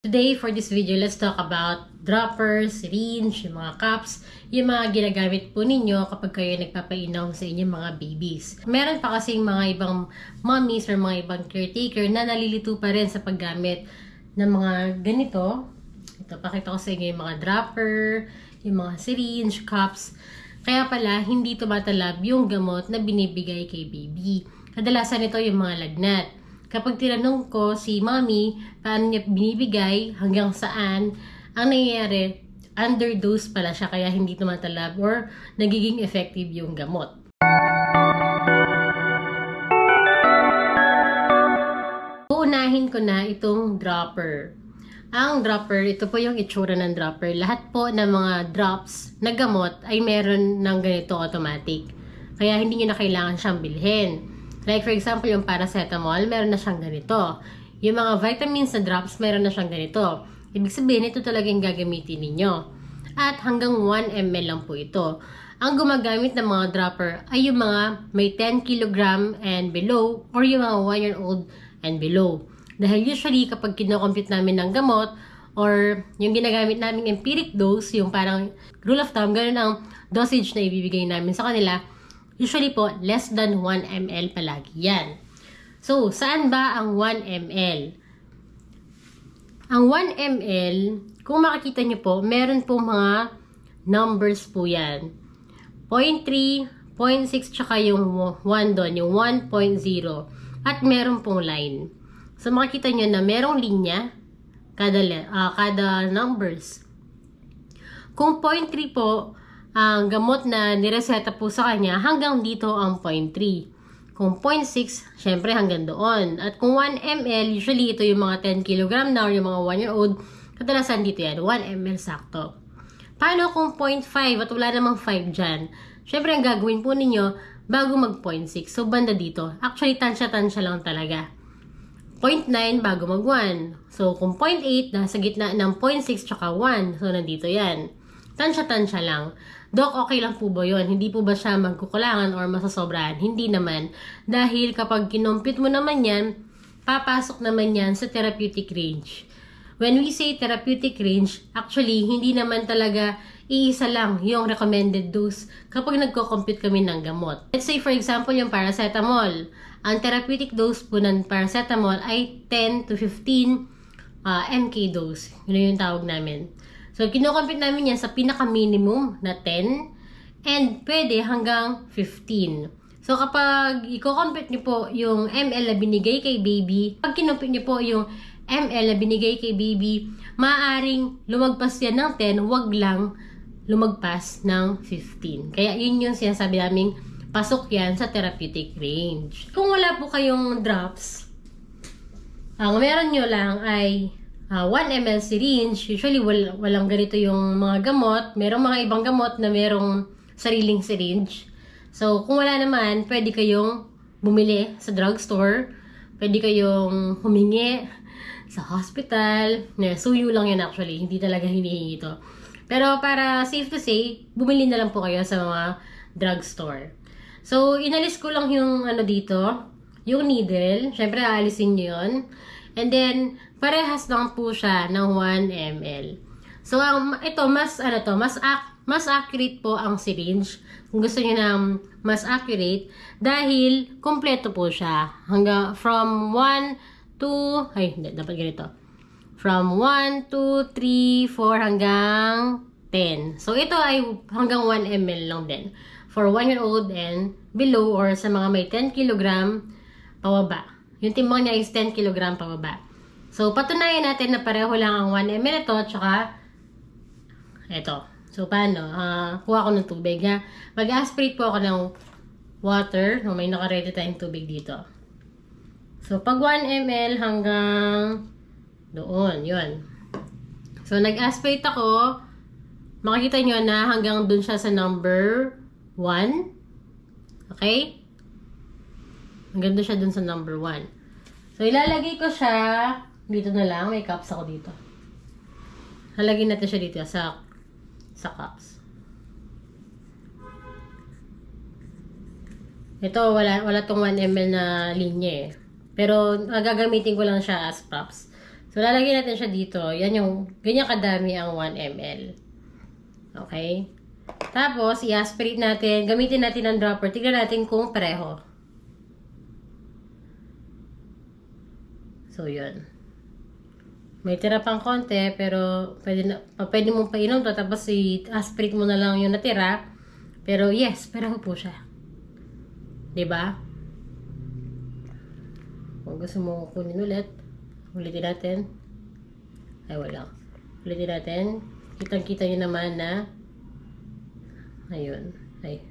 Today, for this video, let's talk about droppers, syringe, yung mga cups, yung mga ginagamit po ninyo kapag kayo nagpapainom sa inyong mga babies. Meron pa kasing mga ibang mommies or mga ibang caretaker na nalilito pa rin sa paggamit ng mga ganito. Ito, pakita ko sa inyo yung mga dropper, yung mga syringe, cups. Kaya pala, hindi tumatalab yung gamot na binibigay kay baby. Kadalasan ito yung mga lagnat kapag tinanong ko si mommy paano niya binibigay, hanggang saan, ang nangyayari, underdose pala siya kaya hindi tumatalab or nagiging effective yung gamot. Uunahin ko na itong dropper. Ang dropper, ito po yung itsura ng dropper. Lahat po ng mga drops na gamot ay meron ng ganito automatic. Kaya hindi nyo na kailangan siyang bilhin. Like for example, yung paracetamol, meron na siyang ganito. Yung mga vitamins na drops, meron na siyang ganito. Ibig sabihin, ito talaga yung gagamitin ninyo. At hanggang 1 ml lang po ito. Ang gumagamit ng mga dropper ay yung mga may 10 kg and below or yung mga 1 year old and below. Dahil usually kapag kinocompute namin ng gamot or yung ginagamit namin empiric dose, yung parang rule of thumb, ganun ang dosage na ibibigay namin sa kanila, usually po less than 1 ml palagi yan. So, saan ba ang 1 ml? Ang 1 ml, kung makikita nyo po, meron po mga numbers po yan. 0.3, 0.6, tsaka yung 1 doon, yung 1.0. At meron pong line. So, makikita nyo na merong linya kada, uh, kada numbers. Kung 0.3 po, ang gamot na nireseta po sa kanya, hanggang dito ang 0.3. Kung 0.6, syempre hanggang doon. At kung 1 ml, usually ito yung mga 10 kg na or yung mga 1 year old, kadalasan dito yan, 1 ml sakto. Paano kung 0.5 at wala namang 5 dyan? Syempre ang gagawin po ninyo, bago mag 0.6, so banda dito. Actually, tansya-tansya lang talaga. 0.9 bago mag 1. So, kung 0.8, nasa gitna ng 0.6 tsaka 1. So, nandito yan. Tansya-tansya lang. Dok, okay lang po ba yun? Hindi po ba siya magkukulangan or masasobrahan? Hindi naman. Dahil kapag kinompute mo naman yan, papasok naman yan sa therapeutic range. When we say therapeutic range, actually, hindi naman talaga iisa lang yung recommended dose kapag nagko-compute kami ng gamot. Let's say, for example, yung paracetamol. Ang therapeutic dose po ng paracetamol ay 10 to 15 uh, mk dose. Yun yung tawag namin. So, kinocompute namin yan sa pinaka-minimum na 10 and pwede hanggang 15. So, kapag i-compute nyo po yung ML na binigay kay baby, pag kinompute nyo po yung ML na binigay kay baby, maaaring lumagpas yan ng 10, wag lang lumagpas ng 15. Kaya yun yung sinasabi naming pasok yan sa therapeutic range. Kung wala po kayong drops, ang meron nyo lang ay uh, 1 ml syringe. Usually, wal, walang ganito yung mga gamot. Merong mga ibang gamot na merong sariling syringe. So, kung wala naman, pwede kayong bumili sa drugstore. Pwede kayong humingi sa hospital. Suyo lang yan actually. Hindi talaga hinihingi ito. Pero para safe to say, bumili na lang po kayo sa mga drugstore. So, inalis ko lang yung ano dito, yung needle. Siyempre, aalisin nyo yun. And then, parehas lang po siya ng 1 ml. So, um, ito, mas, ano to, mas, ac mas accurate po ang syringe. Kung gusto niyo ng mas accurate, dahil kompleto po siya. Hanggang, from 1 to, ay, hindi, dapat ganito. From 1, 2, 3, 4, hanggang 10. So, ito ay hanggang 1 ml lang din. For 1 year old and below or sa mga may 10 kg pababa. Yung timbang niya is 10 kg pababa. So, patunayan natin na pareho lang ang 1 ml ito, tsaka ito. So, paano? Uh, kuha ko ng tubig. Ha? Mag-aspirate po ako ng water. No, may nakaredy tayong tubig dito. So, pag 1 ml hanggang doon. Yun. So, nag-aspirate ako. Makikita nyo na hanggang dun siya sa number 1. Okay? Dun siya dun sa number 1. So, ilalagay ko siya dito na lang. May cups ako dito. Halagin natin siya dito sa sa cups. Ito, wala, wala tong 1 ml na linya eh. Pero, gagamitin ko lang siya as props. So, lalagyan natin siya dito. Yan yung, ganyan kadami ang 1 ml. Okay? Tapos, i-aspirate natin. Gamitin natin ang dropper. Tignan natin kung pareho. So, yun. May tira pang konti, pero pwede, na, pa- pwede mong painom to. Tapos, i-aspirate mo na lang yung natira. Pero, yes, pareho po siya. ba? Kung gusto mo kunin ulit, ulitin natin. Ay, wala. Ulitin natin. Kitang-kita nyo naman na ayun. Ay.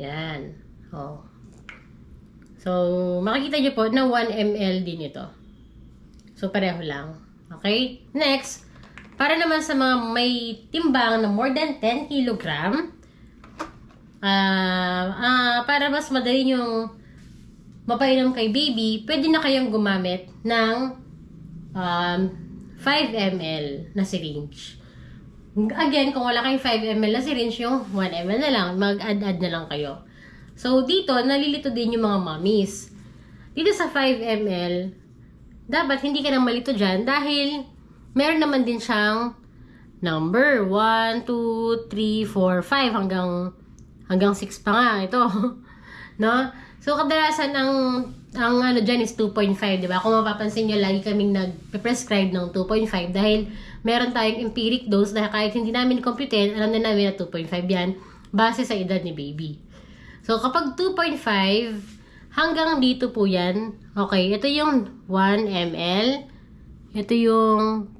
Yan. Oh. So, makikita nyo po na 1 ml din ito. So, pareho lang. Okay? Next, para naman sa mga may timbang na more than 10 kilogram, ah ah, para mas madali yung mapainom kay baby, pwede na kayong gumamit ng um, 5 ml na syringe. Again, kung wala kayong 5 ml na syringe, yung 1 ml na lang, mag-add-add na lang kayo. So, dito, nalilito din yung mga mommies. Dito sa 5 ml, dapat hindi ka na malito dyan dahil meron naman din siyang number. 1, 2, 3, 4, 5 hanggang hanggang 6 pa nga ito. no? So kadalasan ang ang ano diyan is 2.5, 'di ba? Kung mapapansin niyo lagi kaming nag-prescribe ng 2.5 dahil meron tayong empiric dose na kahit hindi namin computein, alam na namin na 2.5 yan base sa edad ni baby. So kapag 2.5 hanggang dito po yan. Okay, ito yung 1 ml. Ito yung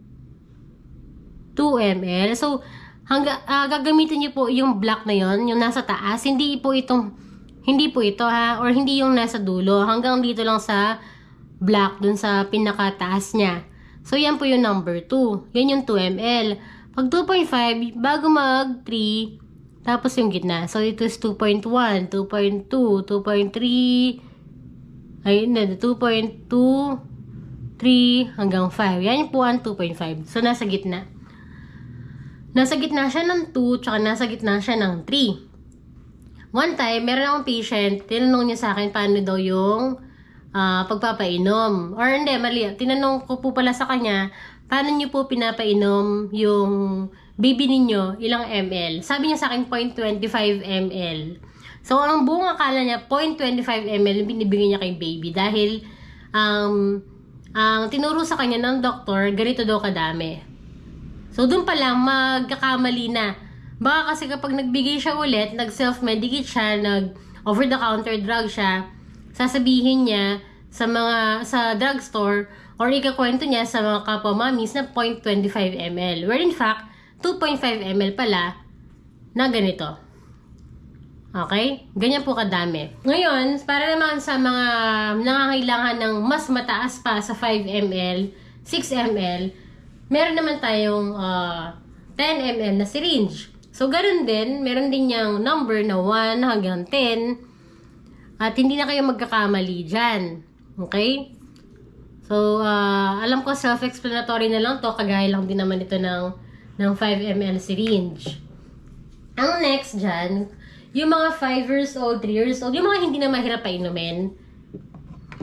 2 ml. So, hangga, ah, gagamitin niyo po yung black na yon yung nasa taas. Hindi po itong, hindi po ito ha, or hindi yung nasa dulo. Hanggang dito lang sa black, dun sa pinakataas niya. So, yan po yung number 2. Yan yung 2 ml. Pag 2.5, bago mag 3, tapos yung gitna. So, ito is 2.1, 2.2, 2.3, ay, hindi, 2.2, 3, hanggang 5. Yan po ang 2.5. So, nasa gitna. Nasa gitna siya ng 2, tsaka nasa gitna siya ng 3. One time, meron akong patient, tinanong niya sa akin paano daw yung ah, pagpapainom. Or hindi, mali. Tinanong ko po pala sa kanya, paano niyo po pinapainom yung baby ninyo, ilang ml? Sabi niya sa akin, 0.25 ml. So, ang buong akala niya, 0.25 ml yung binibigay niya kay baby dahil um, ang tinuro sa kanya ng doktor, ganito daw kadami. So, doon pa lang, magkakamali na. Baka kasi kapag nagbigay siya ulit, nag-self-medicate siya, nag-over-the-counter drug siya, sasabihin niya sa mga, sa drugstore, or ikakwento niya sa mga kapwa mommies na 0.25 ml. Where in fact, 2.5 ml pala na ganito. Okay? Ganyan po kadami. Ngayon, para naman sa mga nangangailangan ng mas mataas pa sa 5 ml, 6 ml, meron naman tayong ah, 10 ml na syringe. So, ganun din, meron din niyang number na 1 hanggang 10. At hindi na kayo magkakamali dyan. Okay? So, ah, alam ko self-explanatory na lang to. Kagaya lang din naman ito ng, ng 5 ml syringe. Ang next dyan, yung mga 5 years old, 3 years old, yung mga hindi na mahirap painumin,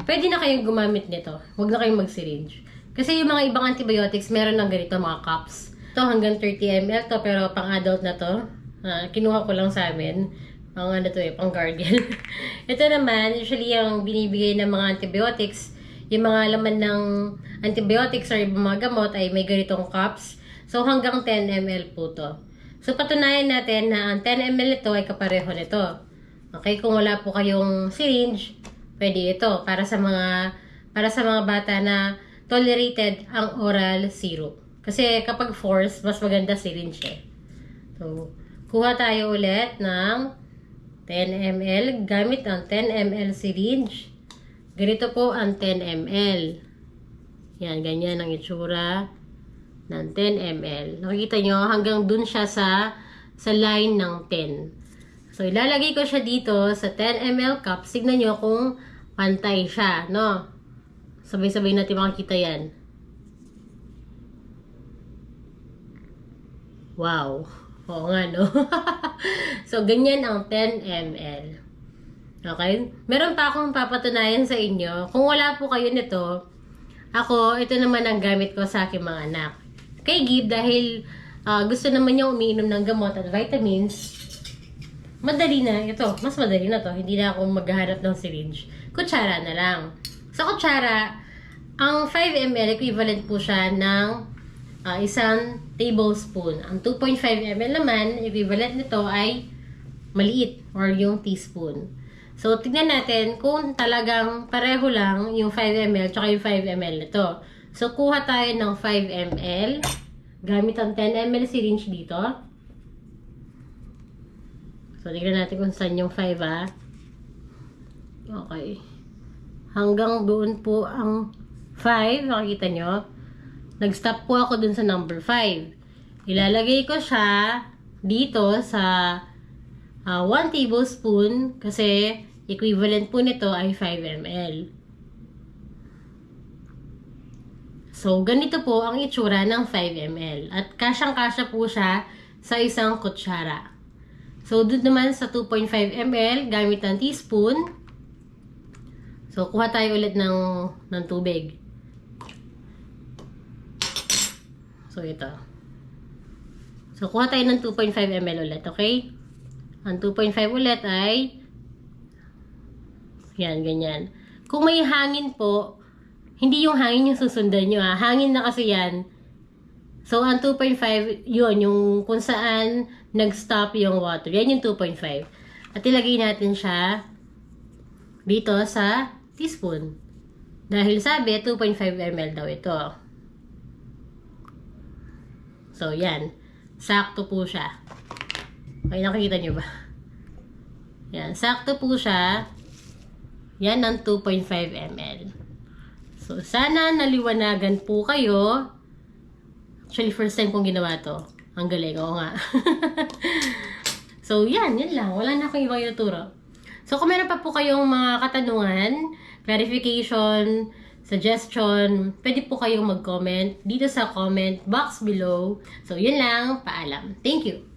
pwede na kayong gumamit nito. Huwag na kayong mag-syringe. Kasi yung mga ibang antibiotics, meron ng ganito, mga cups. Ito hanggang 30 ml to, pero pang adult na to. Ah, kinuha ko lang sa amin. Pang ano to eh, pang gargle. Ito naman, usually yung binibigay ng mga antibiotics, yung mga laman ng antibiotics or ibang mga gamot ay may ganitong cups. So hanggang 10 ml po to. So patunayan natin na ang 10 ml ito ay kapareho nito. Okay, kung wala po kayong syringe, pwede ito para sa mga para sa mga bata na tolerated ang oral syrup. Kasi kapag force, mas maganda syringe eh. So, kuha tayo ulit ng 10 ml gamit ang 10 ml syringe. Ganito po ang 10 ml. Yan, ganyan ang itsura ng 10 ml. Nakikita nyo, hanggang dun siya sa, sa line ng 10. So, ilalagay ko siya dito sa 10 ml cup. Signan nyo kung pantay siya, no? Sabay-sabay natin makikita yan. Wow. Oo nga, no? so, ganyan ang 10 ml. Okay? Meron pa akong papatunayan sa inyo. Kung wala po kayo nito, ako, ito naman ang gamit ko sa aking mga anak. Kay Gib, dahil ah, gusto naman niya umiinom ng gamot at vitamins, madali na. Ito, mas madali na to. Hindi na ako maghahanap ng syringe. Kutsara na lang. Sa kutsara, ang 5 ml equivalent po siya ng ah, isang tablespoon. Ang 2.5 ml naman, equivalent nito ay maliit or yung teaspoon. So, tignan natin kung talagang pareho lang yung 5 ml tsaka yung 5 ml nito. So, kuha tayo ng 5 ml gamit ang 10 ml syringe dito. So, tignan natin kung saan yung 5 ah. Okay. Hanggang doon po ang 5. Nakikita nyo? Nag-stop po ako dun sa number 5. Ilalagay ko siya dito sa ah, 1 tablespoon kasi equivalent po nito ay 5 ml. So, ganito po ang itsura ng 5 ml. At kasyang-kasya po siya sa isang kutsara. So, doon naman sa 2.5 ml, gamit ng teaspoon. So, kuha tayo ulit ng, ng tubig. So, ito. So, kuha tayo ng 2.5 ml ulit, okay? Ang 2.5 ulit ay yan, ganyan. Kung may hangin po, hindi yung hangin yung susundan nyo ha. Hangin na kasi yan. So, ang 2.5, yun, yung kung saan nag-stop yung water. Yan yung 2.5. At ilagay natin siya dito sa teaspoon. Dahil sabi, 2.5 ml daw ito. So, yan. Sakto po siya. Okay, nakikita nyo ba? Yan. Sakto po siya. Yan ang 2.5 ml. So, sana naliwanagan po kayo. Actually, first time kong ginawa to. Ang galing, oo nga. so, yan, yan lang. Wala na akong ibang ituturo. So, kung meron pa po kayong mga katanungan, clarification, suggestion, pwede po kayong mag-comment dito sa comment box below. So, yun lang. Paalam. Thank you.